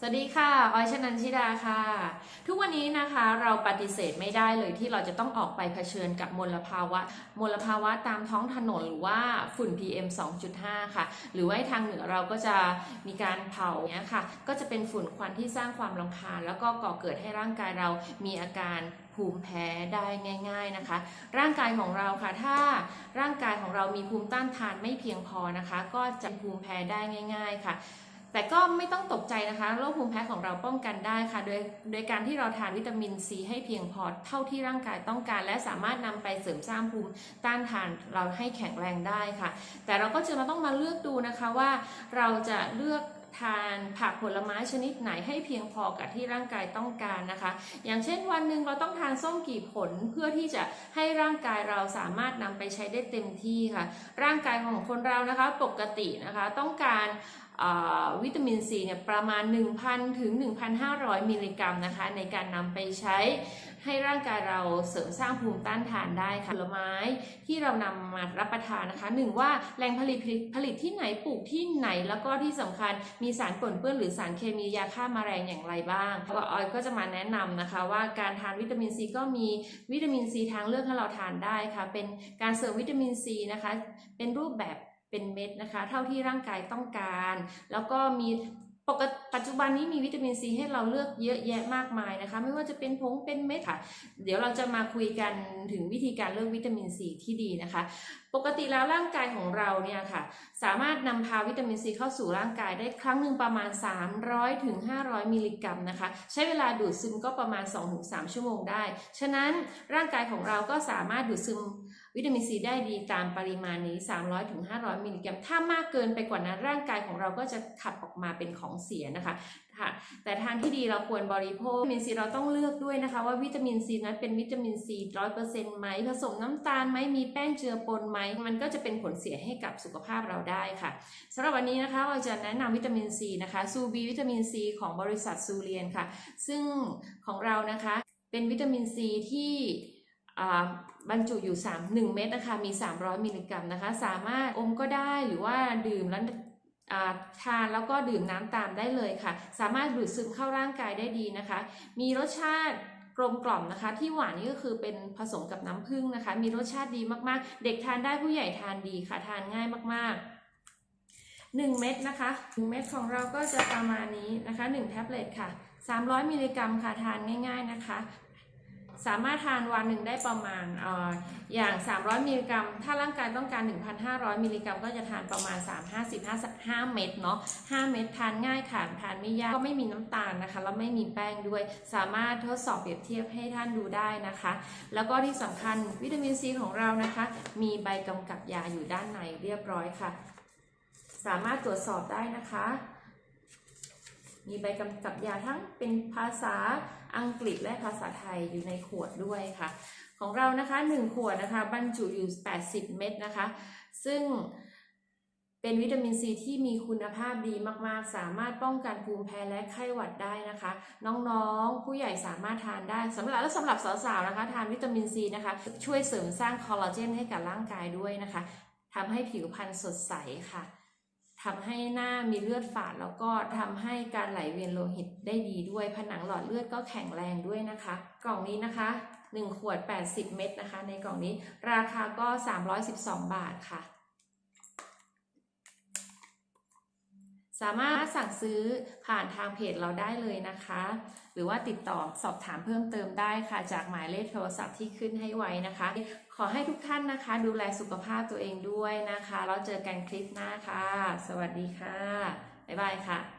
สวัสดีค่ะ ออยชนันชิดาค่ะ ทุกวันนี้นะคะเราปฏิเสธไม่ได้เลยที่เราจะต้องออกไปเผชิญกับมลภาวะ มลภาวะตามท้องถนนหรือว่าฝุ่น PM 2.5 ค่ะ หรือว่าทางเหนือเราก็จะมีการเผาเนี้ยค่ะ ก็จะเป็นฝุ่นควันที่สร้างความรำคาญ แล้วก็ก่อเกิดให้ร่างกายเรามีอาการภูมิแพ้ได้ง่าย ๆนะคะ ร่างกายของเราค่ะ ถ้าร่างกายของเรามีภูมิต้านทานไม่เพียงพอนะคะ ก็จะภูมิแพ้ได้ง่าย ๆ ค่ะ แต่ก็ไม่ต้องตกใจนะคะโรคภูมิแพ้ของเราป้องกันได้ค่ะ โดยโดยการที่เราทานวิตามินซีให้เพียงพอเท่าที่ร่างกายต้องการ และสามารถนำไปเสริมสร้างภูมิต้านทานเราให้แข็งแรงได้ค่ะ แต่เราก็จะมาต้องมาเลือกดูนะคะว่าเราจะเลือก ทานผักผลไม้ชนิดไหนให้เพียงพอกับที่ร่างกายต้องการนะคะ อย่างเช่นวันหนึ่งเราต้องทานส้มกี่ผลเพื่อที่จะให้ร่างกายเราสามารถนำไปใช้ได้เต็มที่ค่ะ ร่างกายของคนเรานะคะปกตินะคะต้องการวิตามินซีเนี่ยประมาณ 1,000 ถึง 1,500 มิลลิกรัมนะคะในการนำไปใช้ ให้ร่างกายเราเสริมสร้างภูมิต้านทานได้ค่ะผลไม้ที่เรานำมารับประทานนะคะหนึ่งว่าแหล่งผลิตผลิตที่ไหนปลูกที่ไหนแล้วก็ที่สำคัญมีสารปนเปื้อนหรือสารเคมียาฆ่าแมลงอย่างไรบ้างก็ออยก็จะมาแนะนำนะคะ ว่าการทานวิตามินซีก็มีวิตามินซีทางเลือกให้เราทานได้ค่ะ เป็นการเสริมวิตามินซีนะคะ เป็นรูปแบบเป็นเม็ดนะคะ เท่าที่ร่างกายต้องการ แล้วก็มี ปกติปัจจุบันนี้มีวิตามินซีให้เราเลือกเยอะแยะมากมายนะคะ ไม่ว่าจะเป็นผงเป็นเม็ดค่ะ เดี๋ยวเราจะมาคุยกันถึงวิธีการเลือกวิตามินซีที่ดีนะคะ ปกติแล้วร่างกายของเราเนี่ยค่ะ สามารถนำพาวิตามินซีเข้าสู่ร่างกายได้ครั้งหนึ่งประมาณ 300ถึง500มิลลิกรัมนะคะ ใช้เวลาดูดซึมก็ประมาณ 2-3 ชั่วโมงได้ ฉะนั้นร่างกายของเราก็สามารถดูดซึมวิตามินซีได้ดีตามปริมาณนี้ 300ถึง500 มิลลิกรัม ถ้ามากเกินไปกว่านั้นร่างกายของเราก็จะขับออกมาเป็นของเสียนะคะ ค่ะ แต่ทางที่ดีเราควรบริโภควิตามินซีเราต้องเลือกด้วยนะคะ ว่าวิตามินซีนั้นเป็นวิตามินซีร้อยเปอร์เซ็นต์ไหมผสมน้ำตาลไหมมีแป้งเจือปนไหมมันก็จะเป็นผลเสียให้กับสุขภาพเราได้ค่ะสำหรับวันนี้นะคะเราจะแนะนำวิตามินซีนะคะซูบีวิตามินซีของบริษัทซูเรียนค่ะ ซึ่งของเรานะคะเป็นวิตามินซีที่บรรจุอยู่ 3 1 เม็ดนะคะ มี 300 มิลลิกรัมนะคะ สามารถอมก็ได้หรือว่าดื่มแล้ว ทานแล้วก็ดื่มน้ำตามได้เลยค่ะ สามารถดูดซึมเข้าร่างกายได้ดีนะคะ มีรสชาติกลมกล่อมนะคะ ที่หวานนี่ก็คือเป็นผสมกับน้ำผึ้งนะคะ มีรสชาติดีมากๆ เด็กทานได้ผู้ใหญ่ทานดีค่ะ ทานง่ายมากๆ1 เม็ดนะคะ1เม็ดของเราก็จะประมาณนี้นะคะ 1 แท็บเล็ตค่ะ 300 มิลลิกรัมค่ะ ทานง่าย ๆนะคะ สามารถทานวันหนึ่งได้ประมาณออย่าง 300 มิลลิกรัม ถ้าร่างกายต้องการ 1,500 มิลลิกรัม ก็จะทานประมาณ 3 50 5 5เม็ดเนาะ5เม็ดทานง่ายค่ะทานไม่ยาก ก็ไม่มีน้ำตาลนะคะ แล้วไม่มีแป้งด้วย สามารถทดสอบเปรียบเทียบให้ท่านดูได้นะคะ แล้วก็ที่สำคัญวิตามินซีของเรานะคะ มีใบกำกับยาอยู่ด้านในเรียบร้อยค่ะ สามารถตรวจสอบได้นะคะ มีใบกำกับยาทั้งเป็นภาษาอังกฤษและภาษาไทยอยู่ในขวดด้วยค่ะ ของเรานะคะ 1 ขวดนะคะบรรจุอยู่ 80 เม็ดนะคะ ซึ่งเป็นวิตามินซีที่มีคุณภาพดีมากๆ สามารถป้องกันภูมิแพ้และไข้หวัดได้นะคะ น้องๆ ผู้ใหญ่สามารถทานได้สำหรับและสำหรับสาวๆนะคะ ทานวิตามินซีนะคะ ช่วยเสริมสร้างคอลลาเจนให้กับร่างกายด้วยนะคะทำให้ผิวพรรณสดใสค่ะ ทำให้หน้ามีเลือดฝาดแล้วก็ทำให้การไหลเวียนโลหิตได้ดีด้วย ผนังหลอดเลือดก็แข็งแรงด้วยนะคะ กล่องนี้นะคะ 1 ขวด 80 เม็ดนะคะ ในกล่องนี้ราคาก็ 312 บาทค่ะ สามารถสั่งซื้อผ่านทางเพจเราได้เลยนะคะ หรือว่าติดต่อสอบถามเพิ่มเติมได้ค่ะ จากหมายเลขโทรศัพท์ที่ขึ้นให้ไว้นะคะ ขอให้ทุกท่านนะคะ ดูแลสุขภาพตัวเองด้วยนะคะ แล้วเจอกันคลิปหน้าค่ะ สวัสดีค่ะ บ๊ายบายค่ะ